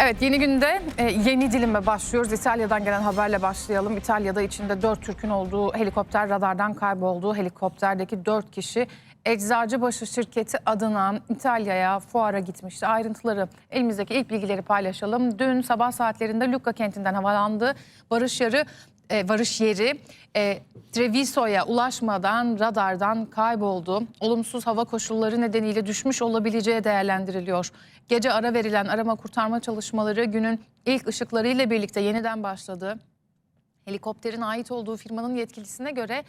Evet yeni günde e, yeni dilime başlıyoruz. İtalya'dan gelen haberle başlayalım. İtalya'da içinde 4 Türk'ün olduğu helikopter radardan kayboldu. Helikopterdeki 4 kişi Eczacıbaşı şirketi adına İtalya'ya fuara gitmişti. Ayrıntıları elimizdeki ilk bilgileri paylaşalım. Dün sabah saatlerinde Lucca kentinden havalandı. Varış yarı e, varış yeri e, Treviso'ya ulaşmadan radardan kayboldu. Olumsuz hava koşulları nedeniyle düşmüş olabileceği değerlendiriliyor. Gece ara verilen arama kurtarma çalışmaları günün ilk ışıklarıyla birlikte yeniden başladı. Helikopterin ait olduğu firmanın yetkilisine göre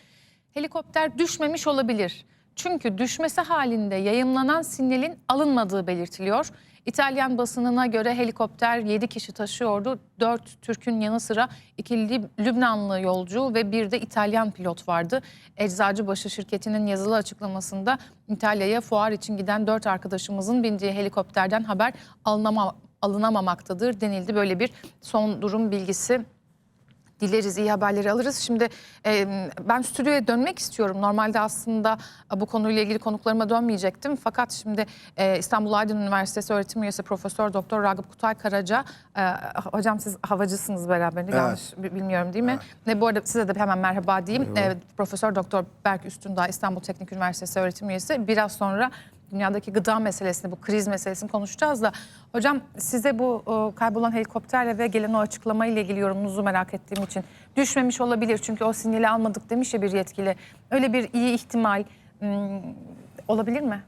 helikopter düşmemiş olabilir. Çünkü düşmesi halinde yayımlanan sinyalin alınmadığı belirtiliyor. İtalyan basınına göre helikopter 7 kişi taşıyordu. 4 Türk'ün yanı sıra 2 Lib- Lübnanlı yolcu ve bir de İtalyan pilot vardı. Eczacıbaşı şirketinin yazılı açıklamasında İtalya'ya fuar için giden 4 arkadaşımızın bindiği helikopterden haber alınama, alınamamaktadır denildi. Böyle bir son durum bilgisi dileriz, iyi haberleri alırız. Şimdi e, ben stüdyoya dönmek istiyorum. Normalde aslında e, bu konuyla ilgili konuklarıma dönmeyecektim. Fakat şimdi e, İstanbul Aydın Üniversitesi öğretim üyesi Profesör Doktor Ragıp Kutay Karaca, e, hocam siz havacısınız beraber, yanlış bi- bilmiyorum değil mi? Ve bu arada size de hemen merhaba diyeyim. E, Profesör Doktor Berk Üstündağ İstanbul Teknik Üniversitesi öğretim üyesi. Biraz sonra dünyadaki gıda meselesini, bu kriz meselesini konuşacağız da. Hocam size bu e, kaybolan helikopterle ve gelen o açıklamayla ilgili yorumunuzu merak ettiğim için düşmemiş olabilir. Çünkü o sinyali almadık demiş ya bir yetkili. Öyle bir iyi ihtimal hmm, olabilir mi?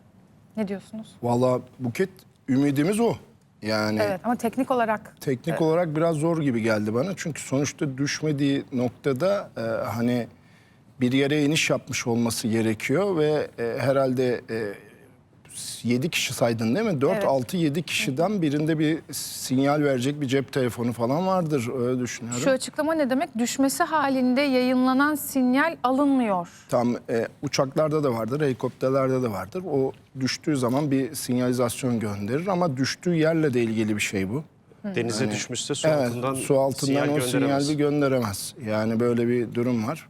Ne diyorsunuz? Valla Buket ümidimiz o. Yani Evet ama teknik olarak teknik olarak biraz zor gibi geldi bana. Çünkü sonuçta düşmediği noktada e, hani bir yere iniş yapmış olması gerekiyor ve e, herhalde e, 7 kişi saydın değil mi? 4, Evet. 6, 7 kişiden birinde bir sinyal verecek bir cep telefonu falan vardır öyle düşünüyorum. şu açıklama ne demek? Düşmesi halinde yayınlanan sinyal alınmıyor. Tam e, uçaklarda da vardır, helikopterlerde de vardır. O düştüğü zaman bir sinyalizasyon gönderir ama düştüğü yerle de ilgili bir şey bu. Denize düşmüşse su Evet, altından, su altından sinyal o gönderemez. sinyal bir gönderemez. Yani böyle bir durum var.